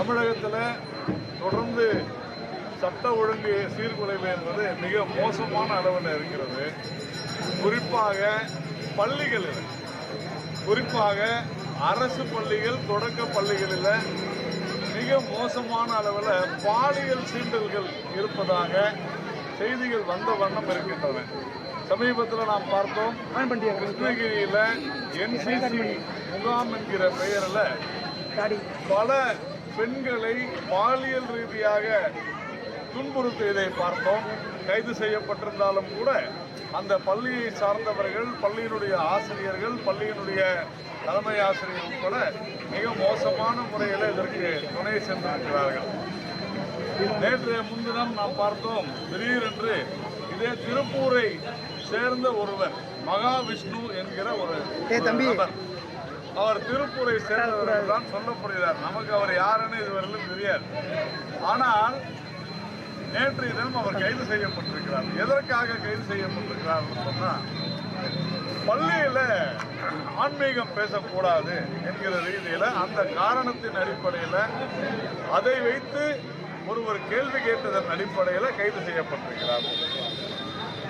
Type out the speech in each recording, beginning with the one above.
தமிழகத்தில் தொடர்ந்து சட்ட ஒழுங்கு சீர்குலைவு என்பது மிக மோசமான அளவில் இருக்கிறது. குறிப்பாக பள்ளிகளில் குறிப்பாக அரசு பள்ளிகள் தொடக்க பள்ளிகளில் மிக மோசமான அளவில் பாலியல் சீண்டல்கள் இருப்பதாக செய்திகள் வந்த வண்ணம் இருக்கின்றன. சமீபத்தில் நாம் பார்த்தோம் கிருஷ்ணகிரியில் என்சிசி முகாம் என்கிற பெயரில் பல பெண்களை பாலியல் ரீதியாக துன்புறுத்தியதை பார்த்தோம். கைது செய்யப்பட்டிருந்தாலும் கூட அந்த பள்ளியை சார்ந்தவர்கள் பள்ளியினுடைய ஆசிரியர்கள் பள்ளியினுடைய தலைமை ஆசிரியர் உட்பட மிக மோசமான முறையில் இதற்கு துணை சென்றிருக்கிறார்கள். நேற்று முன்தினம் நாம் பார்த்தோம் திடீரென்று இதே திருப்பூரை சேர்ந்த ஒருவர் மகாவிஷ்ணு என்கிற ஒரு நபர். அவர் திருப்பூரை சேர்ந்தவர் தான் சொல்லப்படுகிறார். நமக்கு அவர் யாருன்னு இதுவரையிலும் தெரியாது. ஆனால் நேற்றைய தினம் அவர் கைது செய்யப்பட்டிருக்கிறார். எதற்காக கைது செய்யப்பட்டிருக்கிறார் சொன்னா பள்ளியில ஆன்மீகம் பேசக்கூடாது என்கிற ரீதியில அந்த காரணத்தின் அடிப்படையில அதை வைத்து ஒருவர் கேள்வி கேட்டதன் அடிப்படையில கைது செய்யப்பட்டிருக்கிறார்.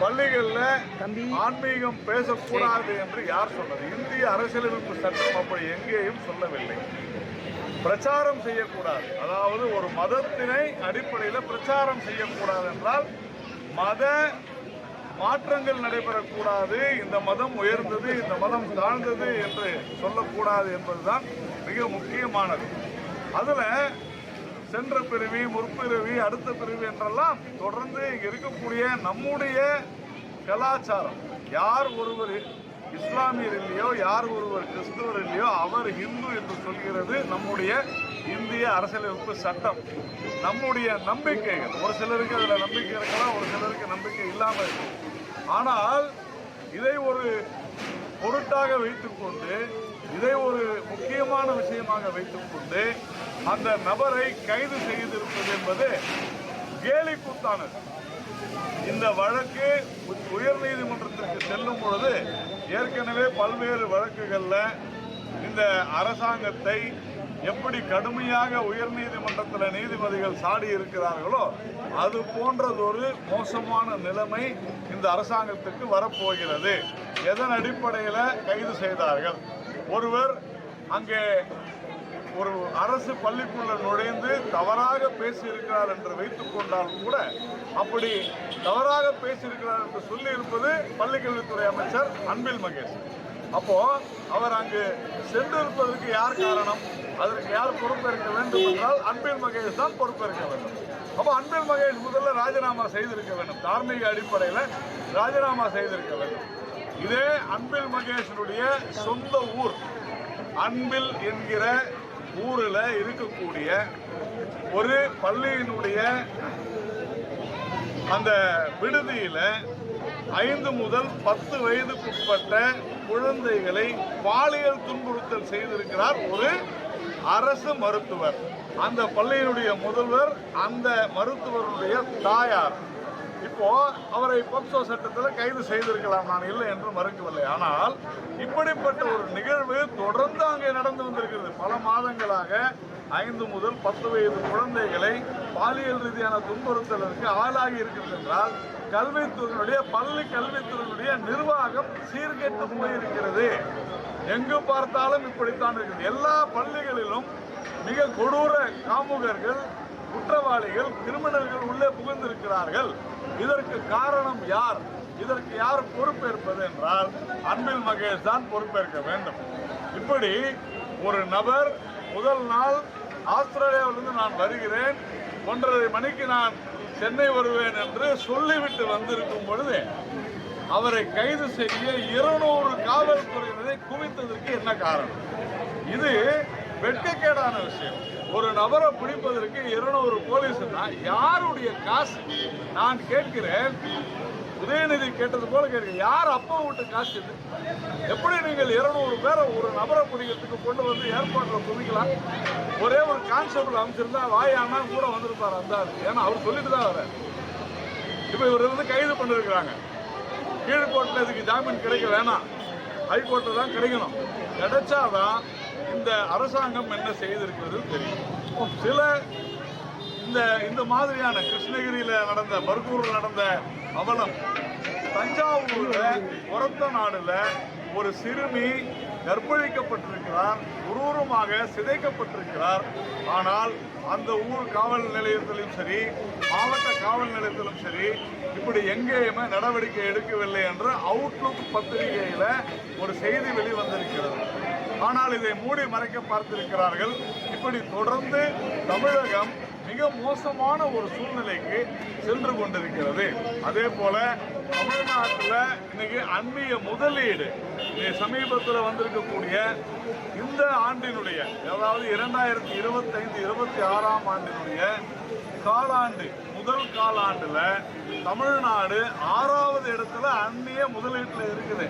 பள்ளிகள்ல. ஆன்மீகம் பேசக்கூடாது என்று யார் சொன்னது? இந்திய அரசியலமைப்பு சட்டம் அப்படி எங்கேயும் சொல்லவில்லை. பிரச்சாரம் செய்யக்கூடாது. அதாவது ஒரு மதத்தினை அடிப்படையில் பிரச்சாரம் செய்யக்கூடாது என்றால் மத மாற்றங்கள் நடைபெறக்கூடாது. இந்த மதம் உயர்ந்தது இந்த மதம் தாழ்ந்தது என்று சொல்லக்கூடாது என்பதுதான் மிக முக்கியமானது. அதுல சென்ற பிறவி முற்பிறவி அடுத்த பிறவி என்றெல்லாம் தொடர்ந்து இருக்கக்கூடிய நம்முடைய கலாச்சாரம். யார் ஒருவர் இஸ்லாமியர் இல்லையோ யார் ஒருவர் கிறிஸ்துவர் இல்லையோ அவர் ஹிந்து என்று சொல்கிறது நம்முடைய இந்திய அரசியலமைப்பு சட்டம். நம்முடைய நம்பிக்கைகள். ஒரு சிலருக்கு அதில் நம்பிக்கை இருக்கலாம் ஒரு சிலருக்கு நம்பிக்கை இல்லாமல் இருக்கும். ஆனால் இதை ஒரு பொருட்டாக வைத்துக்கொண்டு இதை ஒரு முக்கியமான விஷயமாக வைத்துக்கொண்டு அந்த நபரை கைது செய்திருப்பது என்பது கேலி கூத்தானது இந்த வழக்கு உயர் உயர்நீதிமன்றத்திற்கு செல்லும் பொழுது ஏற்கனவே பல்வேறு வழக்குகளில் இந்த அரசாங்கத்தை எப்படி கடுமையாக உயர்நீதிமன்றத்தில் நீதிபதிகள் சாடி இருக்கிறார்களோ அது போன்றதொரு மோசமான நிலைமை இந்த அரசாங்கத்துக்கு வரப்போகிறது. எதன் அடிப்படையில் கைது செய்தார்கள்? ஒருவர் அங்கே ஒரு அரசு பள்ளிக்குள்ள நுழைந்து தவறாக பேசியிருக்கிறார் என்று வைத்துக் கொண்டாலும் கூட அப்படி தவறாக பேசியிருக்கிறார் என்று சொல்லி இருப்பது பள்ளிக்கல்வித்துறை அமைச்சர் அன்பில் மகேஷ். அப்போ அவர் அங்கு சென்றிருப்பதற்கு யார் காரணம்? அதற்கு யார் பொறுப்பேற்க வேண்டும் என்றால் அன்பில் மகேஷ் தான் பொறுப்பேற்க வேண்டும். அப்போ அன்பில் மகேஷ் முதல்ல ராஜினாமா செய்திருக்க வேண்டும். தார்மீக அடிப்படையில் ராஜினாமா செய்திருக்க வேண்டும். இதே அன்பில் மகேஷனுடைய சொந்த ஊர் அன்பில் என்கிற ஊரில் இருக்கக்கூடிய ஒரு பள்ளியினுடைய அந்த விடுதியில் ஐந்து முதல் பத்து வயதுக்குட்பட்ட குழந்தைகளை பாலியல் துன்புறுத்தல் செய்திருக்கிறார் ஒரு அரசு மருத்துவர். அந்த பள்ளியினுடைய முதல்வர் அந்த மருத்துவருடைய தாயார். இப்போ அவரை போக்சோ சட்டத்தில் கைது செய்திருக்கலாம் நான் இல்லை என்று மறுக்கவில்லை. ஆனால் இப்படிப்பட்ட ஒரு நிகழ்வு தொடர்ந்து அங்கே நடந்து வந்திருக்கிறது. பல மாதங்களாக ஐந்து முதல் பத்து வயது குழந்தைகளை பாலியல் ரீதியான துன்புறுத்தலுக்கு ஆளாகி இருக்கிறது என்றால் கல்வித்துறையினுடைய பள்ளி கல்வித்துறையினுடைய நிர்வாகம் சீர்கெட்டு போயிருக்கிறது. எங்கு பார்த்தாலும் இப்படித்தான் இருக்குது. எல்லா பள்ளிகளிலும் மிக கொடூர காமுகர்கள் குற்றவாளிகள் கிரிமினல்கள் உள்ளே புகுந்திருக்கிறார்கள். இதற்கு காரணம் யார்? இதற்கு யார் பொறுப்பேற்பது என்றால் அன்பில் மகேஷ் தான் பொறுப்பேற்க வேண்டும். இப்படி ஒரு நபர் முதல் நாள் ஆஸ்திரேலியாவிலிருந்து நான் வருகிறேன். ஒன்றரை மணிக்கு நான் சென்னை வருவேன் என்று சொல்லிவிட்டு வந்திருக்கும் பொழுது அவரை கைது செய்ய இருநூறு காவல்துறையினரை குவித்ததற்கு என்ன காரணம்? இது வெட்கக்கேடான விஷயம். ஒரு நபரை பிடிப்பதற்கு இருநூறு போலீஸ்னா யாருடைய காசு? நான் கேட்கிறேன். உதயநிதி கேட்டது போல கேட்க யார் அப்பா விட்டு காசு இது? எப்படி நீங்கள் இருநூறு பேரை ஒரு நபரை பிடிக்கிறதுக்கு கொண்டு வந்து ஏற்பாட்டில் குவிக்கலாம்? ஒரே ஒரு கான்ஸ்டபிள் அமைச்சிருந்தா வாயானா கூட வந்திருப்பார் அந்த ஏன்னா அவர் சொல்லிட்டு தான் வர இப்போ இவர் வந்து கைது பண்ணிருக்கிறாங்க. கீழ்கோட்டில் இதுக்கு ஜாமீன் கிடைக்க வேணாம். ஹைகோர்ட்டில் தான் கிடைக்கணும். கிடைச்சாதான் இந்த அரசாங்கம் என்ன செய்திருக்கிறது தெரியும். சில இந்த இந்த மாதிரியான கிருஷ்ணகிரியில் நடந்த பர்கூர்ல நடந்த அவலம் தஞ்சாவூரில் உரத்த நாடில் ஒரு சிறுமி கற்பழிக்கப்பட்டிருக்கிறார் உருவமாக சிதைக்கப்பட்டிருக்கிறார். ஆனால் அந்த ஊர் காவல் நிலையத்திலும் சரி மாவட்ட காவல் நிலையத்திலும் சரி இப்படி எங்கேயுமே நடவடிக்கை எடுக்கவில்லை என்று அவுட்லுக் பத்திரிகையில் ஒரு செய்தி வெளிவந்திருக்கிறது. ஆனால் இதை மூடி மறைக்க பார்த்திருக்கிறார்கள். இப்படி தொடர்ந்து தமிழகம் மிக மோசமான ஒரு சூழ்நிலைக்கு சென்று கொண்டிருக்கிறது. அதே போல தமிழ்நாட்டில் இன்னைக்கு அந்நிய முதலீடு சமீபத்தில் வந்திருக்கக்கூடிய இந்த ஆண்டினுடைய அதாவது இரண்டாயிரத்தி இருபத்தைந்து இருபத்தி ஆறாம் ஆண்டினுடைய காலாண்டு முதல் காலாண்டுல தமிழ்நாடு ஆறாவது இடத்துல அந்நிய முதலீட்டில் இருக்குது.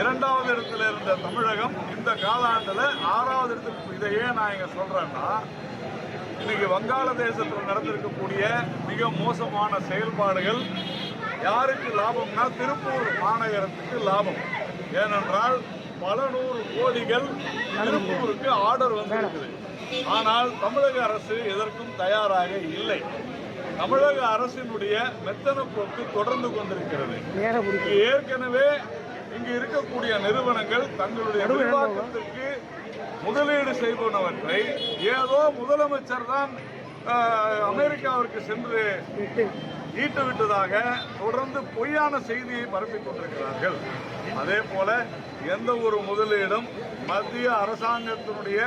இரண்டாவது இடத்துல இருந்த தமிழகம் இந்த காலாண்டுல ஆறாவது இடத்துக்கு இதை ஏன் நான் இங்க சொல்றேன்னா இன்னைக்கு வங்காளதேசத்தில் நடந்திருக்கக்கூடிய மிக மோசமான செயல்பாடுகள் யாருக்கு லாபம்னா திருப்பூர் மாநகரத்துக்கு லாபம். ஏனென்றால் பல நூறு கோடிகள் திருப்பூருக்கு ஆர்டர் வந்திருக்குது. ஆனால் தமிழக அரசு எதற்கும் தயாராக இல்லை. தமிழக அரசினுடைய மெத்தன போக்கு தொடர்ந்து கொண்டிருக்கிறது. ஏற்கனவே இங்கு இருக்கக்கூடிய நிறுவனங்கள் தங்களுடைய விரிவாக்கத்திற்கு முதலீடு செய்வனவற்றை ஏதோ முதலமைச்சர் தான் அமெரிக்காவிற்கு சென்று ஈட்டு விட்டதாக தொடர்ந்து பொய்யான செய்தியை பரப்பிக் கொண்டிருக்கிறார்கள். அதே போல எந்த ஒரு முதலீடும் மத்திய அரசாங்கத்தினுடைய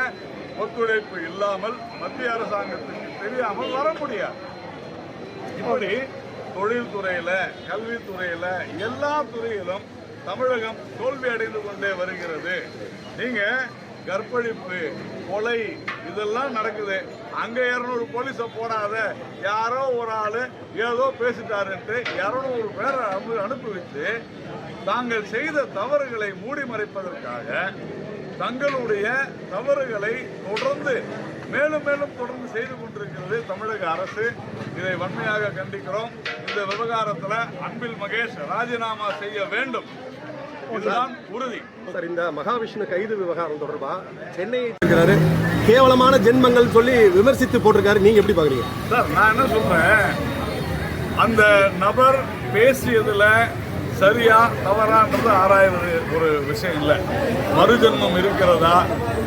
ஒத்துழைப்பு இல்லாமல் மத்திய அரசாங்கத்துக்கு தெரியாமல் வர முடியாது. இப்படி தொழில்துறையில கல்வித்துறையில எல்லா துறையிலும் தமிழகம் தோல்வி அடைந்து கொண்டே வருகிறது. நீங்க கற்பழிப்பு கொலை இதெல்லாம் நடக்குது. அங்க இருநூறு போலீஸை போடாத. யாரோ ஒரு ஆளு ஏதோ பேசிட்டாருன்ட்டு இருநூறு பேரை அனுப்பி வச்சு தாங்கள் செய்த தவறுகளை மூடி மறைப்பதற்காக தங்களுடைய தவறுகளை தொடர்ந்து மேலும் மேலும் தொடர்ந்து செய்து கொண்டிருக்கிறது தமிழக அரசு. இதை வன்மையாக கண்டிக்கிறோம். இந்த விவகாரத்துல அன்பில் மகேஷ் ராஜினாமா செய்ய வேண்டும். இதுதான் உறுதி. சார் இந்த மகாவிஷ்ணு கைது விவகாரம் தொடர்பா? சென்னையை இருக்கிறாரு. கேவலமான ஜென்மங்கள் சொல்லி விமர்சித்து போட்டிருக்காரு. நீங்க எப்படி பாக்குறீங்க சார் நான் என்ன சொல்றேன்? அந்த நபர் பேசியதுல சரியா தவறான்றது ஆராய்வது ஒரு விஷயம் இல்லை. மறுஜன்மம் இருக்கிறதா?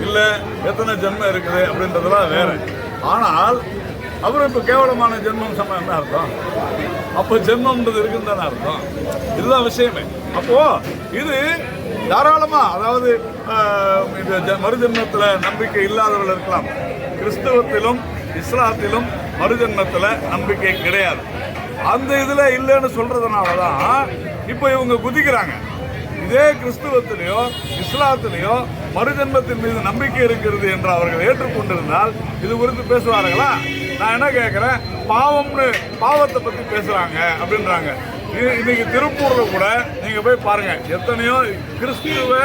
இல்லை எத்தனை ஜென்மம் இருக்குது அப்படின்றதெல்லாம் வேறு. ஆனால் அவர் இப்போ கேவலமான ஜென்மம் சொன்ன என்ன அர்த்தம்? அப்போ ஜென்மம்ன்றது இருக்குன்னு தானே அர்த்தம். இதுதான் விஷயமே. அப்போ இது தாராளமாக அதாவது இந்த இது நம்பிக்கை இல்லாதவர்கள் இருக்கலாம். கிறிஸ்தவத்திலும் இஸ்லாத்திலும் மறுஜென்மத்தில் நம்பிக்கை கிடையாது. அந்த இதில் இல்லைன்னு சொல்கிறதுனால தான் இப்போ இவங்க குதிக்கிறாங்க. இதே கிறிஸ்துவத்திலேயோ இஸ்லாத்திலேயோ மறுஜென்மத்தின் மீது நம்பிக்கை இருக்கிறது என்று அவர்கள் ஏற்றுக்கொண்டிருந்தால் இது குறித்து பேசுவார்களா? நான் என்ன கேட்கிறேன் பாவம்னு பாவத்தை பத்தி பேசுறாங்க அப்படின்றாங்க. இது- இன்னைக்கு திருப்பூர்ல கூட நீங்க போய் பாருங்க. எத்தனையோ கிறிஸ்துவ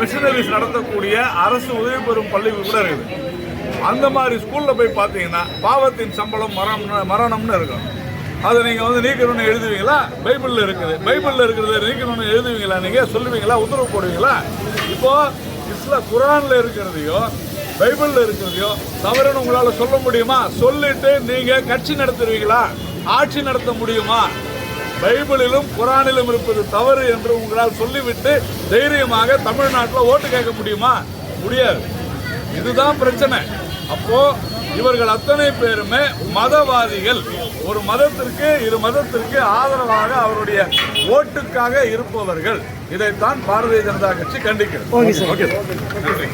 மிஷினரிஸ் நடத்தக்கூடிய அரசு உதவி பெறும் பள்ளிகள் கூட இருக்குது. அந்த மாதிரி ஸ்கூல்ல போய் பார்த்தீங்கன்னா பாவத்தின் சம்பளம் மரணம் மரணம்னு இருக்கும். அதை நீங்கள் வந்து நீக்கணும்னு எழுதுவீங்களா? பைபிளில் இருக்குது. பைபிளில் இருக்கிறத நீக்கணும்னு எழுதுவீங்களா நீங்கள் சொல்லுவீங்களா? உத்தரவு போடுவீங்களா? இப்போது இஸ்லா குரானில் இருக்கிறதையோ பைபிளில் இருக்கிறதையோ தவறுன்னு உங்களால் சொல்ல முடியுமா? சொல்லிட்டு நீங்கள் கட்சி நடத்துவீங்களா? ஆட்சி நடத்த முடியுமா? பைபிளிலும் குரானிலும் இருப்பது தவறு என்று உங்களால் சொல்லிவிட்டு தைரியமாக தமிழ்நாட்டில் ஓட்டு கேட்க முடியுமா? முடியாது. இதுதான் பிரச்சனை. அப்போ இவர்கள் அத்தனை பேருமே மதவாதிகள். ஒரு மதத்திற்கு இரு மதத்திற்கு ஆதரவாக அவருடைய ஓட்டுக்காக இருப்பவர்கள். இதைத்தான் பாரதிய ஜனதா கட்சி கண்டிக்கிறது. Okay sir. நன்றி.